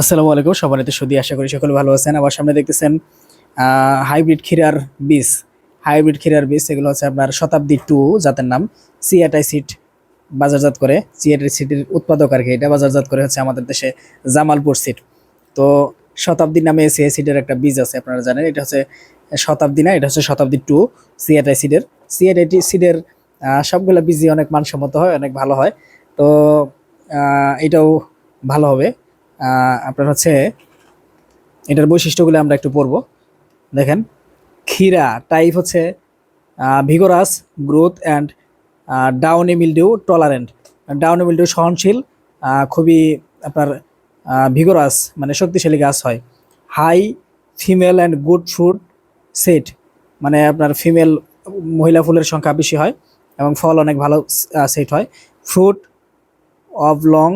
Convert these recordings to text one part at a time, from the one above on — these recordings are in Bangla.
আসসালামু আলাইকুম সবাই সুদি, আশা করি সকলে ভালো আছেন। আবার সামনে দেখতেছেন হাইব্রিড ক্ষীরার বীজ। হাইব্রিড ক্ষীরার বীজ, এগুলো হচ্ছে আপনার শতাব্দী টু জাতের নাম। সিএটাই সিট বাজারজাত করে সিএটাই সিটের উৎপাদক আর কি, এটা বাজারজাত করে হচ্ছে আমাদের দেশে জামালপুর সিট তো শতাব্দী নামে সিএ সিটের একটা বীজ আছে, আপনারা জানেন, এটা হচ্ছে শতাব্দী না, এটা হচ্ছে শতাব্দী টু সিএটাই সিটের সিএটাই সিটের সবগুলো বীজই অনেক মানসম্মত হয়, অনেক ভালো হয়। তো এটাও ভালো হবে। আপনার হচ্ছে এটার বৈশিষ্ট্যগুলো আমরা একটু পড়ব। দেখেন, ক্ষীরা, টাইপ হচ্ছে vigorous, growth and downy mildew tolerant. Downy mildew সহনশীল খুবই আপনার ভিগোরাস মানে শক্তিশালী গাছ হয়। High female and good fruit set মানে আপনার ফিমেল মহিলা ফুলের সংখ্যা বেশি হয় এবং ফল অনেক ভালো সেট হয়। ফ্রুট অফ লং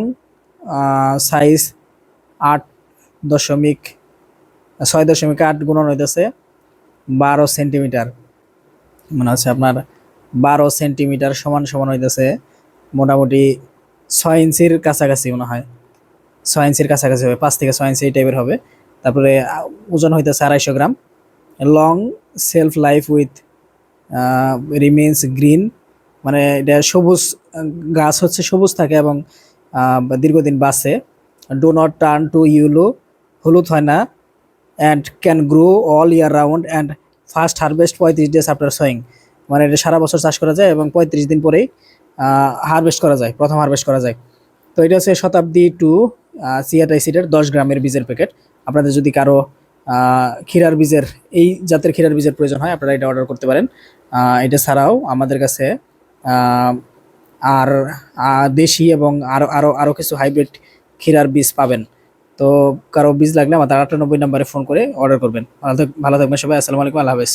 সাইজ আট দশমিক, ছয় দশমিক আট গুণন হইতেছে বারো সেন্টিমিটার। মানে হচ্ছে আপনার বারো সেন্টিমিটার সমান সমান হইতেছে মোটামুটি ছয় ইঞ্চির কাছাকাছি মনে হয়। ছয় ইঞ্চির কাছাকাছি হবে, পাঁচ থেকে ছয় ইঞ্চি এই টাইপের হবে। তারপরে ওজন হইতেছে আড়াইশো gram. Long shelf life with remains green মানে এটা সবুজ, গাছ হচ্ছে সবুজ থাকে এবং দীর্ঘদিন বাঁচে। Do not turn to yellow হলুদ হয় না. And can grow all year round and first harvest পঁয়ত্রিশ ডেজ আফটার সোয়িং মানে এটা সারা বছর চাষ করা যায় এবং পঁয়ত্রিশ দিন পরেই হারভেস্ট করা যায়, প্রথম হারভেস্ট করা যায়। তো এটা হচ্ছে শতাব্দী টু সিয়াটাই সিডের দশ গ্রামের বীজের প্যাকেট আপনাদের যদি কারও ক্ষীরার বীজের, এই জাতের ক্ষীরার বীজের প্রয়োজন হয়, আপনারা এটা অর্ডার করতে পারেন। এটা ছাড়াও আমাদের কাছে আর দেশি এবং আরও আরও আরও কিছু হাইব্রিড ক্ষীরার বীজ পাবেন। তো কারও বীজ লাগলে আমাদের আটানব্বই নম্বরে ফোন করে অর্ডার করবেন। ভালো থাকবেন সবাই। আসসালামু আলাইকুম। আল্লাহ হাফেজ।